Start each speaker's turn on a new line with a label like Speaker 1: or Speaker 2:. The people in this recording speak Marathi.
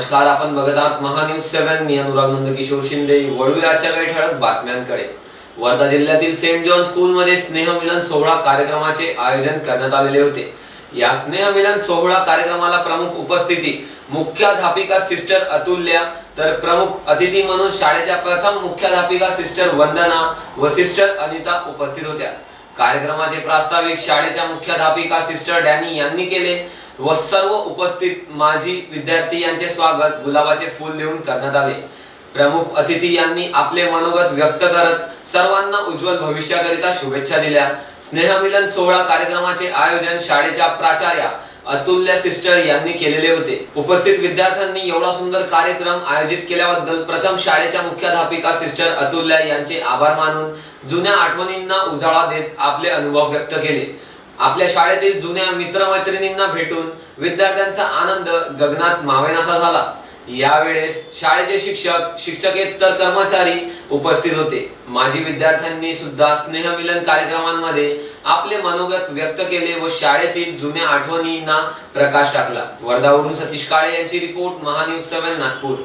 Speaker 1: नमस्कार आपण बघत आहात महान्यूज सेव्हन. मी अनुराग नंदकिशोर शिंदे. वळू आजच्या काही ठळक बातम्यांकडे. वर्धा जिल्ह्यातील सेंट जॉन स्कूलमध्ये स्नेहमिलन सोहळा कार्यक्रमाचे आयोजन करण्यात आलेले होते. या स्नेहमिलन सोहळा कार्यक्रमाला प्रमुख उपस्थिती मुख्याध्यापिका सिस्टर अतुल्या तर प्रमुख अतिथी म्हणून शाळेच्या प्रथम मुख्याध्यापिका सिस्टर वंदना व सिस्टर अनिता उपस्थित होत्या. कार्यक्रमाचे प्रास्ताविक शाळेच्या मुख्याध्यापिका सिस्टर डॅनी यांनी केले. व सर्व उपस्थित माजी विद्यार्थी यांचे स्वागत गुलाबाचे फूल देऊन करण्यात आले. प्रमुख अतिथी यांनी आपले मनोगत व्यक्त करत सर्वांना उज्ज्वल भविष्याकरिता शुभेच्छा दिल्या. स्नेहमिलन सोहळा कार्यक्रमाचे आयोजन शाळेच्या प्राचार्या अतुल्य सिस्टर यांनी केलेले होते. उपस्थित विद्यार्थ्यांनी एवढा सुंदर कार्यक्रम आयोजित केल्याबद्दल प्रथम शाळेच्या मुख्याध्यापिका सिस्टर अतुल्य यांचे आभार मानून जुन्या आठवणींना उजाळा देत आपले अनुभव व्यक्त केले. आपल्या शाळेतील जुन्या मित्रमैत्रिणींना भेटून विद्यार्थ्यांचा आनंद गगनात मावेनासा झाला. यावेळेस शाळेचे शिक्षक शिक्षकेतर कर्मचारी उपस्थित होते. माजी विद्यार्थ्यांनी सुद्धा स्नेहमिलन कार्यक्रमांमध्ये आपले मनोगत व्यक्त केले व शाळेतील जुन्या आठवणींना प्रकाश टाकला. वर्धावरून सतीश काळे यांची रिपोर्ट महान्यूज सेव्हन नागपूर.